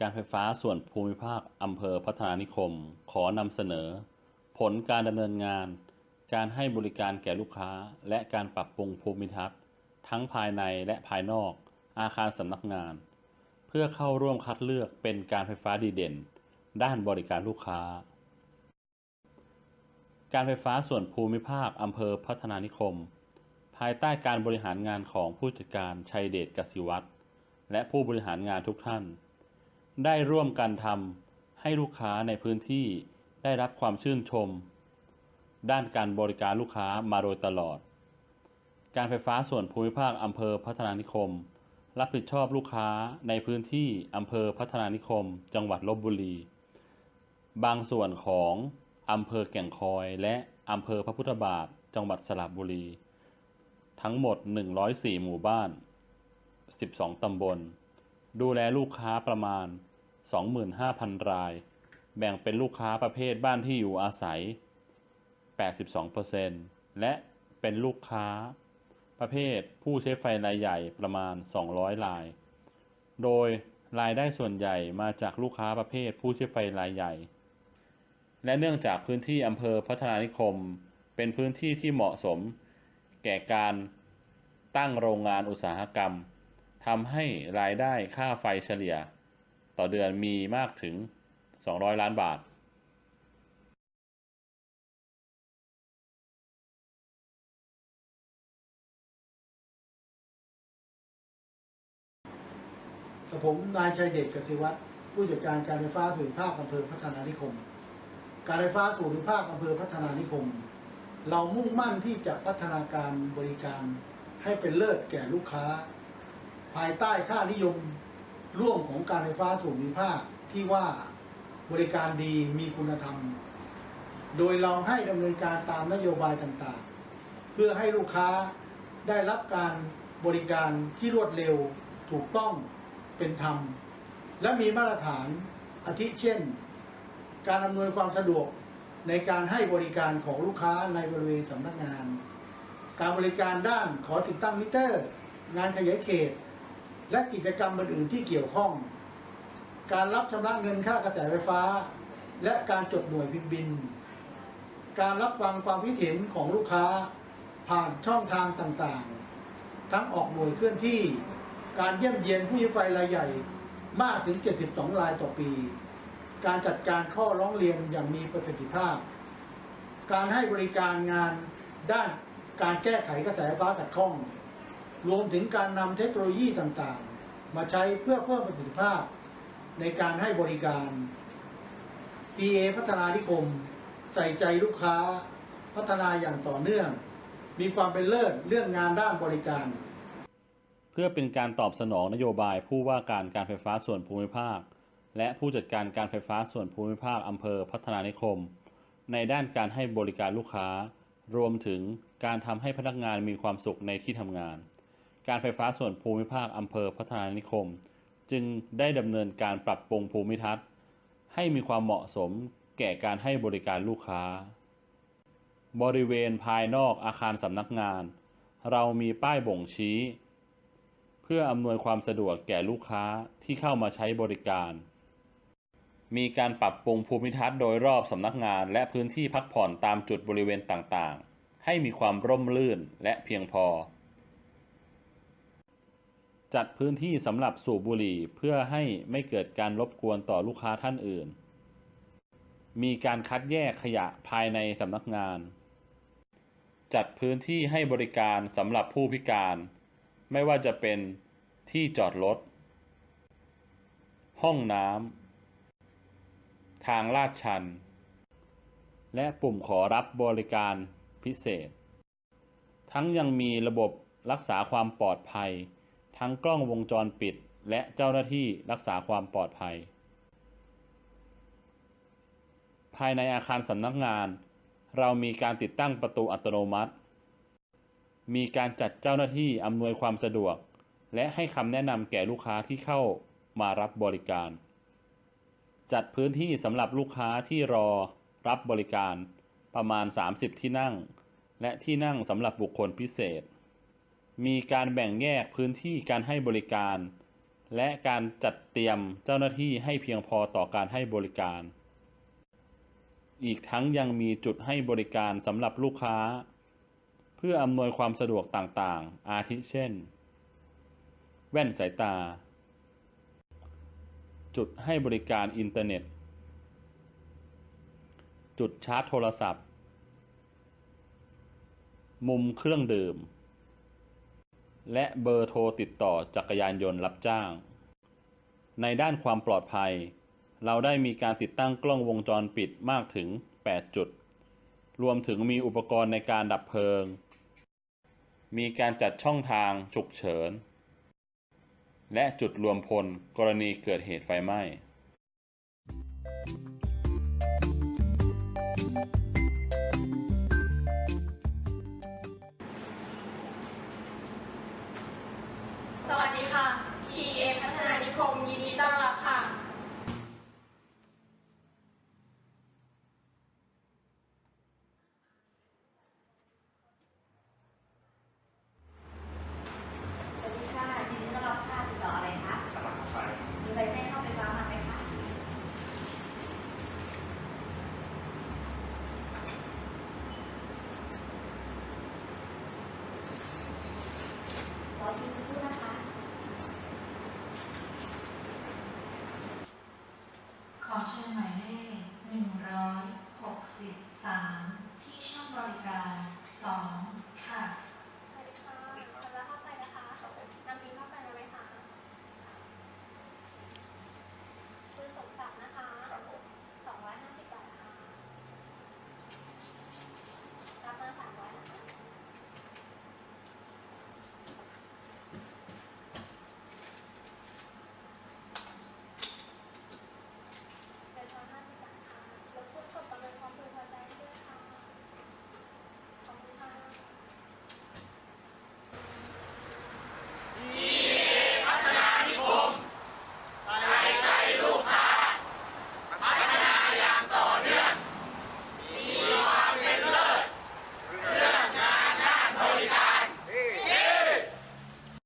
การไฟฟ้าส่วนภูมิภาคอำเภอพัฒนานิคม ขอนำเสนอ ผลการดำเนินงาน การให้บริการแก่ลูกค้า และการปรับปรุงภูมิทัศน์ ทั้งภายในและภายนอก อาคารสำนักงาน เพื่อเข้าร่วมคัดเลือกเป็นการไฟฟ้าดีเด่น ด้านบริการลูกค้า การไฟฟ้าส่วนภูมิภาคอำเภอพัฒนานิคมายใต้การบริหารงานของผู้จัดการชัยเดชกสิวัตรและผู้บริหารงานทุกท่าน ได้ร่วมกันทำให้ลูกค้าในพื้นที่ได้รับความชื่นชม ด้านการบริการลูกค้ามาโดยตลอด การไฟฟ้าส่วนภูมิภาคอำเภอพัฒนานิคม รับผิดชอบลูกค้าในพื้นที่อำเภอพัฒนานิคม จังหวัดลบบุรี บางส่วนของอำเภอแก่งคอยและอำเภอพระพุทธบาท จังหวัดสระบุรี ทั้งหมด 104 หมู่บ้าน 12 ตำบล ดูแลลูกค้าประมาณ 25,000 ราย แบ่งเป็นลูกค้าประเภทบ้านที่อยู่อาศัย 82%และเป็นลูกค้าประเภทผู้ใช้ไฟรายใหญ่ประมาณ 200 ราย โดยรายได้ส่วนใหญ่มาจากลูกค้าประเภทผู้ใช้ไฟรายใหญ่ และเนื่องจากพื้นที่อำเภอพัฒนานิคม เป็นพื้นที่ที่เหมาะสม แก่การ ตั้งโรงงานอุตสาหกรรมทำให้รายได้ค่าไฟเฉลี่ย ต่อเดือนมีมากถึง 200 ล้านบาท กับผมนายชัยเดชกสิวัตรผู้จัดการการไฟฟ้าส่วนภูมิภาคอำเภอพัฒนานิคม การไฟฟ้าส่วนภูมิภาคอำเภอพัฒนานิคม เรามุ่งมั่นที่จะพัฒนาการบริการ ให้เป็นเลิศแก่ลูกค้า ภายใต้ค่านิยมร่วมของการไฟฟ้าส่วนภูมิภาคที่ว่าบริการดีมีคุณธรรม โดยเราให้ดำเนินการตามนโยบายต่างๆ เพื่อให้ลูกค้าได้รับการบริการที่รวดเร็วถูกต้องเป็นธรรม และมีมาตรฐานอาทิเช่น การอำนวยความสะดวกในการให้บริการของลูกค้าในบริเวณสำนักงาน การบริการด้านขอติดตั้งมิเตอร์ งานขยายเขต และกิจกรรมอื่นๆที่เกี่ยวข้อง การรับชำระเงินค่ากระแสไฟฟ้า และการจดหน่วยพิมพ์บิน การรับฟังความคิดเห็นของลูกค้า ผ่านช่องทางต่างๆ ทั้งออกหน่วยเคลื่อนที่ การเยี่ยมเยียนผู้ใช้ไฟรายใหญ่มากถึง 72 รายต่อปี การจัดการข้อร้องเรียนอย่างมีประสิทธิภาพ การให้บริการงานด้าน การแก้ไขกระแสไฟฟ้าขัดข้อง รวมถึงการนำเทคโนโลยีต่างๆ มาใช้เพื่อเพิ่มประสิทธิภาพในการให้บริการ PA พัฒนานิคม ใส่ใจลูกค้า พัฒนาอย่างต่อเนื่อง มีความเป็นเลิศเรื่องงานด้านบริการ เพื่อเป็นการตอบสนองนโยบายผู้ว่าการการไฟฟ้าส่วนภูมิภาค และผู้จัดการการไฟฟ้าส่วนภูมิภาคอำเภอพัฒนานิคม ในด้านการให้บริการลูกค้ารวมถึง การทำให้พนักงานมีความสุขในที่ทำงาน การไฟฟ้าส่วนภูมิภาคอำเภอพัฒนานิคม จึงได้ดำเนินการปรับปรุงภูมิทัศน์ ให้มีความเหมาะสมแก่การให้บริการลูกค้า บริเวณภายนอกอาคารสำนักงาน เรามีป้ายบ่งชี้ เพื่ออำนวยความสะดวกแก่ลูกค้าที่เข้ามาใช้บริการ มีการปรับปรุงภูมิทัศน์โดยรอบสำนักงานและพื้นที่พักผ่อนตามจุดบริเวณต่างๆ ให้มีความร่มรื่นและเพียงพอ จัดพื้นที่สำหรับสูบบุหรี่เพื่อให้ไม่เกิดการรบกวนต่อลูกค้าท่านอื่น มีการคัดแยกขยะภายในสำนักงาน จัดพื้นที่ให้บริการสำหรับผู้พิการ ไม่ว่าจะเป็นที่จอดรถ ห้องน้ำ ทางลาดชัน และปุ่มขอรับบริการ พิเศษ ทั้งยังมีระบบรักษาความปลอดภัย ทั้งกล้องวงจรปิด และเจ้าหน้าที่รักษาความปลอดภัย ภายในอาคารสำนักงาน เรามีการติดตั้งประตูอัตโนมัติ มีการจัดเจ้าหน้าที่อำนวยความสะดวก และให้คำแนะนำแก่ลูกค้าที่เข้ามารับบริการ จัดพื้นที่สำหรับลูกค้าที่รอรับบริการ ประมาณ 30 ที่นั่ง และที่นั่งสำหรับบุคคลพิเศษ มีการแบ่งแยกพื้นที่การให้บริการ และการจัดเตรียมเจ้าหน้าที่ให้เพียงพอต่อการให้บริการ อีกทั้งยังมีจุดให้บริการสำหรับลูกค้า เพื่ออำนวยความสะดวกต่างๆ อาทิเช่น แว่นสายตา จุดให้บริการอินเทอร์เน็ต จุดชาร์จโทรศัพท์ มุมเครื่องดื่ม และเบอร์โทรติดต่อจักรยานยนต์รับจ้าง ในด้านความปลอดภัย เราได้มีการติดตั้งกล้องวงจรปิดมากถึง 8 จุด รวมถึงมีอุปกรณ์ในการดับเพลิง มีการจัดช่องทางฉุกเฉิน และจุดรวมพลกรณีเกิดเหตุไฟไหม้ วัสดีค่ะ PA พัฒนานิคมยินดีต้อนรับ